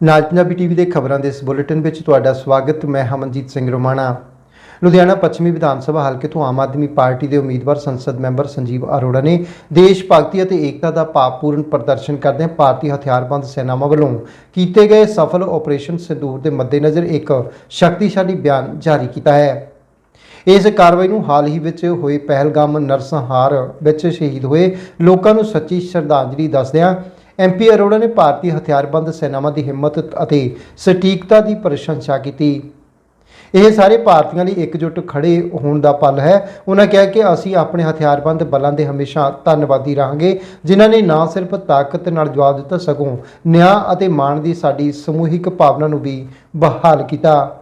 ਨਾਲ ਪੰਜਾਬੀ ਟੀਵੀ ਦੇ ਖਬਰਾਂ ਦੇ ਇਸ ਬੁਲੇਟਿਨ ਵਿੱਚ ਤੁਹਾਡਾ ਸਵਾਗਤ, ਮੈਂ ਹਮਨਜੀਤ ਸਿੰਘ ਰੋਮਾਣਾ। ਲੁਧਿਆਣਾ ਪੱਛਮੀ ਵਿਧਾਨ ਸਭਾ ਹਲਕੇ ਤੋਂ ਆਮ ਆਦਮੀ ਪਾਰਟੀ ਦੇ ਉਮੀਦਵਾਰ ਸੰਸਦ ਮੈਂਬਰ ਸੰਜੀਵ ਅਰੋੜਾ ਨੇ ਦੇਸ਼ ਭਗਤੀ ਅਤੇ ਏਕਤਾ ਦਾ ਭਾਵਪੂਰਨ ਪ੍ਰਦਰਸ਼ਨ ਕਰਦਿਆਂ ਭਾਰਤੀ ਹਥਿਆਰਬੰਦ ਸੈਨਾਵਾਂ ਵੱਲੋਂ ਕੀਤੇ ਗਏ ਸਫਲ ਆਪਰੇਸ਼ਨ ਸਿੰਦੂਰ ਦੇ ਮੱਦੇਨਜ਼ਰ ਇੱਕ ਸ਼ਕਤੀਸ਼ਾਲੀ ਬਿਆਨ ਜਾਰੀ ਕੀਤਾ ਹੈ। ਇਸ ਕਾਰਵਾਈ ਨੂੰ ਹਾਲ ਹੀ ਵਿੱਚ ਹੋਏ ਪਹਿਲਗਾਮ ਨਰਸਹਾਰ ਵਿੱਚ ਸ਼ਹੀਦ ਹੋਏ ਲੋਕਾਂ ਨੂੰ ਸੱਚੀ ਸ਼ਰਧਾਂਜਲੀ ਦੱਸਦਿਆਂ ਐਮਪੀ ਅਰੋੜਾ ਨੇ ਭਾਰਤੀ ਹਥਿਆਰਬੰਦ ਸੈਨਾਵਾਂ ਦੀ ਹਿੰਮਤ ਅਤੇ ਸਟੀਕਤਾ ਦੀ ਪ੍ਰਸ਼ੰਸਾ ਕੀਤੀ। ਇਹ ਸਾਰੇ ਭਾਰਤੀਆਂ ਲਈ ਇਕਜੁੱਟ ਖੜੇ ਹੋਣ ਦਾ ਪਲ ਹੈ। ਉਹਨਾਂ ਕਿਹਾ ਕਿ ਅਸੀਂ ਆਪਣੇ ਹਥਿਆਰਬੰਦ ਬਲਾਂ ਦੇ ਹਮੇਸ਼ਾ ਧੰਨਵਾਦੀ ਰਹਾਂਗੇ, ਜਿਨ੍ਹਾਂ ਨੇ ਨਾ ਸਿਰਫ ਤਾਕਤ ਨਾਲ ਜਵਾਬ ਦਿੱਤਾ, ਸਗੋਂ ਨਿਆਂ ਅਤੇ ਮਾਣ ਦੀ ਸਾਡੀ ਸਮੂਹਿਕ ਭਾਵਨਾ ਨੂੰ ਵੀ ਬਹਾਲ ਕੀਤਾ।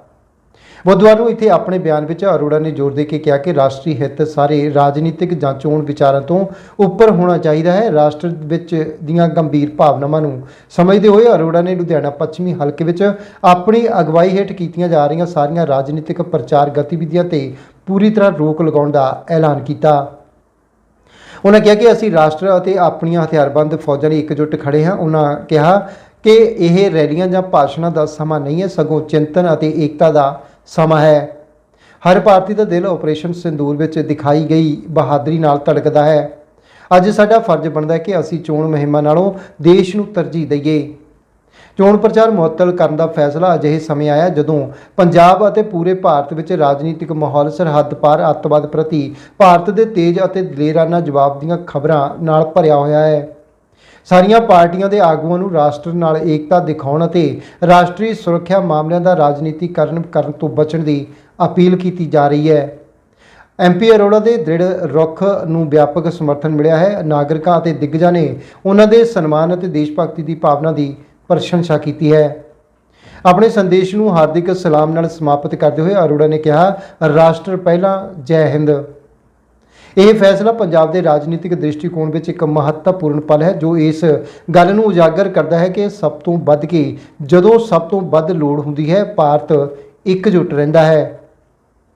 ਬੁੱਧਵਾਰ ਨੂੰ ਇੱਥੇ ਆਪਣੇ ਬਿਆਨ ਵਿੱਚ ਅਰੋੜਾ ਨੇ ਜ਼ੋਰ ਦੇ ਕੇ ਕਿਹਾ ਕਿ ਰਾਸ਼ਟਰੀ ਹਿੱਤ ਸਾਰੇ ਰਾਜਨੀਤਿਕ ਜਾਂ ਚੋਣ ਵਿਚਾਰਾਂ ਤੋਂ ਉੱਪਰ ਹੋਣਾ ਚਾਹੀਦਾ ਹੈ। ਰਾਸ਼ਟਰ ਵਿੱਚ ਦੀਆਂ ਗੰਭੀਰ ਭਾਵਨਾਵਾਂ ਨੂੰ ਸਮਝਦੇ ਹੋਏ ਅਰੋੜਾ ਨੇ ਲੁਧਿਆਣਾ ਪੱਛਮੀ ਹਲਕੇ ਵਿੱਚ ਆਪਣੀ ਅਗਵਾਈ ਹੇਠ ਕੀਤੀਆਂ ਜਾ ਰਹੀਆਂ ਸਾਰੀਆਂ ਰਾਜਨੀਤਿਕ ਪ੍ਰਚਾਰ ਗਤੀਵਿਧੀਆਂ ਤੇ ਪੂਰੀ ਤਰ੍ਹਾਂ ਰੋਕ ਲਗਾਉਣ ਦਾ ਐਲਾਨ ਕੀਤਾ। ਉਹਨਾਂ ਕਿਹਾ ਕਿ ਅਸੀਂ ਰਾਸ਼ਟਰ ਅਤੇ ਆਪਣੀਆਂ ਹਥਿਆਰਬੰਦ ਫੌਜਾਂ ਲਈ ਇਕਜੁੱਟ ਖੜੇ ਹਾਂ। ਉਹਨਾਂ ਕਿਹਾ ਕਿ ਇਹ ਰੈਲੀਆਂ ਜਾਂ ਭਾਸ਼ਣਾਂ ਦਾ ਸਮਾਂ ਨਹੀਂ ਹੈ। ਸਗੋਂ ਚਿੰਤਨ ਅਤੇ ਏਕਤਾ ਦਾ ਸਮਾਂ ਹੈ। ਹਰ ਭਾਰਤੀ ਦਾ ਦਿਲ ਆਪਰੇਸ਼ਨ ਸਿੰਦੂਰ ਵਿੱਚ ਦਿਖਾਈ ਗਈ ਬਹਾਦਰੀ ਨਾਲ ਧੜਕਦਾ ਹੈ। ਅੱਜ ਸਾਡਾ ਫਰਜ਼ ਬਣਦਾ ਹੈ ਕਿ ਅਸੀਂ ਚੋਣ ਮੁਹਿੰਮਾਂ ਨਾਲੋਂ ਦੇਸ਼ ਨੂੰ ਤਰਜੀਹ ਦਈਏ। ਚੋਣ ਪ੍ਰਚਾਰ ਮੁਅੱਤਲ ਕਰਨ ਦਾ ਫੈਸਲਾ ਅਜਿਹੇ ਸਮੇਂ ਆਇਆ ਜਦੋਂ ਪੰਜਾਬ ਅਤੇ ਪੂਰੇ ਭਾਰਤ ਵਿੱਚ ਰਾਜਨੀਤਿਕ ਮਾਹੌਲ ਸਰਹੱਦ ਪਾਰ ਅੱਤਵਾਦ ਪ੍ਰਤੀ ਭਾਰਤ ਦੇ ਤੇਜ਼ ਅਤੇ ਦਲੇਰਾਨਾ ਜਵਾਬ ਦੀਆਂ ਖਬਰਾਂ ਨਾਲ ਭਰਿਆ ਹੋਇਆ ਹੈ। ਸਾਰੀਆਂ ਪਾਰਟੀਆਂ ਦੇ ਆਗੂਆਂ ਨੂੰ ਰਾਸ਼ਟਰ ਨਾਲ ਏਕਤਾ ਦਿਖਾਉਣ ਅਤੇ ਰਾਸ਼ਟਰੀ ਸੁਰੱਖਿਆ ਮਾਮਲਿਆਂ ਦਾ ਰਾਜਨੀਤੀਕਰਨ ਕਰਨ ਤੋਂ ਬਚਣ ਦੀ ਅਪੀਲ ਕੀਤੀ ਜਾ ਰਹੀ ਹੈ। ਐਮਪੀ ਅਰੋੜਾ ਦੇ ਦ੍ਰਿੜ ਰੁਖ ਨੂੰ ਵਿਆਪਕ ਸਮਰਥਨ ਮਿਲਿਆ ਹੈ। ਨਾਗਰਿਕਾਂ ਅਤੇ ਦਿੱਗਜਾਂ ਨੇ ਉਹਨਾਂ ਦੇ ਸਨਮਾਨ ਅਤੇ ਦੇਸ਼ ਭਗਤੀ ਦੀ ਭਾਵਨਾ ਦੀ ਪ੍ਰਸ਼ੰਸਾ ਕੀਤੀ ਹੈ। ਆਪਣੇ ਸੰਦੇਸ਼ ਨੂੰ ਹਾਰਦਿਕ ਸਲਾਮ ਨਾਲ ਸਮਾਪਤ ਕਰਦੇ ਹੋਏ ਅਰੋੜਾ ਨੇ ਕਿਹਾ, ਰਾਸ਼ਟਰ ਪਹਿਲਾਂ, ਜੈ ਹਿੰਦ। ਇਹ ਫੈਸਲਾ ਪੰਜਾਬ ਦੇ ਰਾਜਨੀਤਿਕ ਦ੍ਰਿਸ਼ਟੀਕੋਣ ਵਿੱਚ ਇੱਕ ਮਹੱਤਵਪੂਰਨ ਪਲ ਹੈ, ਜੋ ਇਸ ਗੱਲ ਨੂੰ ਉਜਾਗਰ ਕਰਦਾ ਹੈ ਕਿ ਸਭ ਤੋਂ ਵੱਧ ਕੇ ਜਦੋਂ ਸਭ ਤੋਂ ਵੱਧ ਲੋੜ ਹੁੰਦੀ ਹੈ, ਭਾਰਤ ਇਕਜੁੱਟ ਰਹਿੰਦਾ ਹੈ।